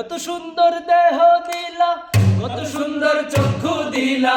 এত সুন্দর দেহ দিলা কত সুন্দর চক্ষু দিলা।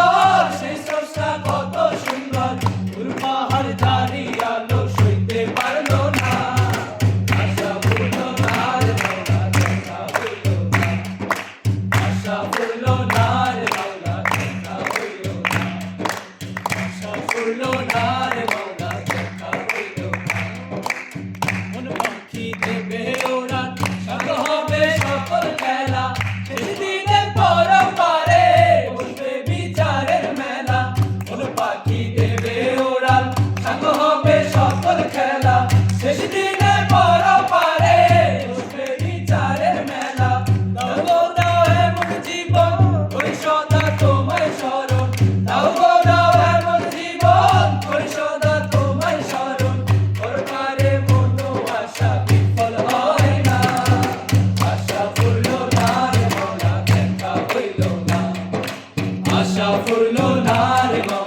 আশা ফুরলো না রে